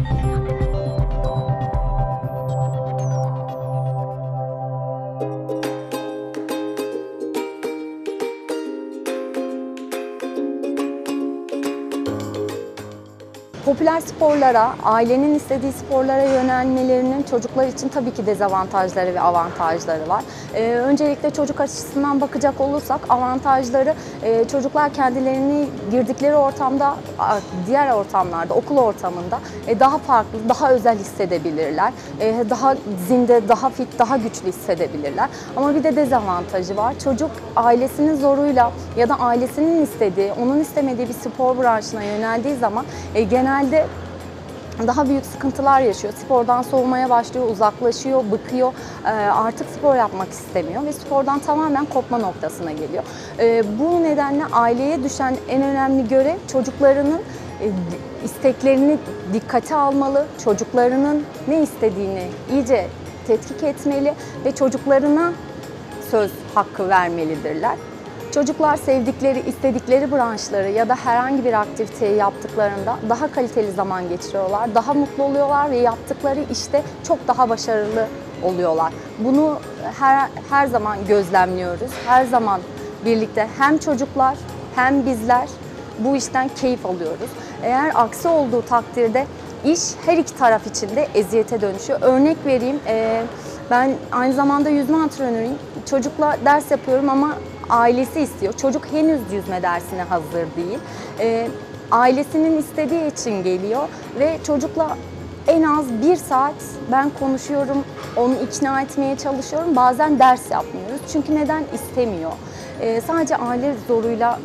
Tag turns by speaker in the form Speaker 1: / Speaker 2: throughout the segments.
Speaker 1: Música popüler sporlara, ailenin istediği sporlara yönelmelerinin çocuklar için tabii ki dezavantajları ve avantajları var. Ee, öncelikle çocuk açısından bakacak olursak avantajları e, çocuklar kendilerini girdikleri ortamda, diğer ortamlarda, okul ortamında e, daha farklı, daha özel hissedebilirler. E, daha zinde, daha fit, daha güçlü hissedebilirler. Ama bir de dezavantajı var. Çocuk ailesinin zoruyla ya da ailesinin istediği, onun istemediği bir spor branşına yöneldiği zaman e, genelde daha büyük sıkıntılar yaşıyor. Spordan soğumaya başlıyor, uzaklaşıyor, bıkıyor. Ee, Artık spor yapmak istemiyor ve spordan tamamen kopma noktasına geliyor. Ee, Bu nedenle aileye düşen en önemli görev çocuklarının e, isteklerini dikkate almalı, çocuklarının ne istediğini iyice tetkik etmeli ve çocuklarına söz hakkı vermelidirler. Çocuklar sevdikleri, istedikleri branşları ya da herhangi bir aktiviteyi yaptıklarında daha kaliteli zaman geçiriyorlar, daha mutlu oluyorlar ve yaptıkları işte çok daha başarılı oluyorlar. Bunu her, her zaman gözlemliyoruz. Her zaman birlikte hem çocuklar hem bizler bu işten keyif alıyoruz. Eğer aksi olduğu takdirde iş her iki taraf için de eziyete dönüşüyor. Örnek vereyim, ben aynı zamanda yüzme antrenörüyüm. Çocukla ders yapıyorum ama ailesi istiyor. Çocuk henüz yüzme dersine hazır değil. Eee, ailesinin istediği için geliyor ve çocukla en az bir saat ben konuşuyorum, onu ikna etmeye çalışıyorum. Bazen ders yapmıyoruz. Çünkü neden istemiyor? Eee, sadece aile zoruyla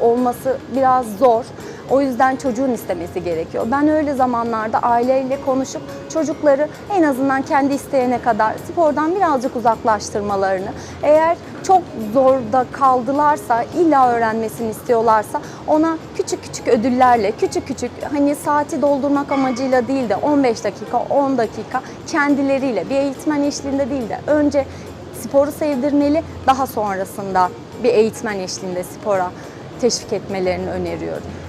Speaker 1: olması biraz zor. O yüzden çocuğun istemesi gerekiyor. Ben öyle zamanlarda aileyle konuşup çocukları en azından kendi isteyene kadar spordan birazcık uzaklaştırmalarını, eğer çok zorda kaldılarsa, illa öğrenmesini istiyorlarsa ona küçük küçük ödüllerle, küçük küçük hani saati doldurmak amacıyla değil de 15 dakika, 10 dakika kendileriyle bir eğitmen eşliğinde değil de önce sporu sevdirmeli, daha sonrasında bir eğitmen eşliğinde spora teşvik etmelerini öneriyorum.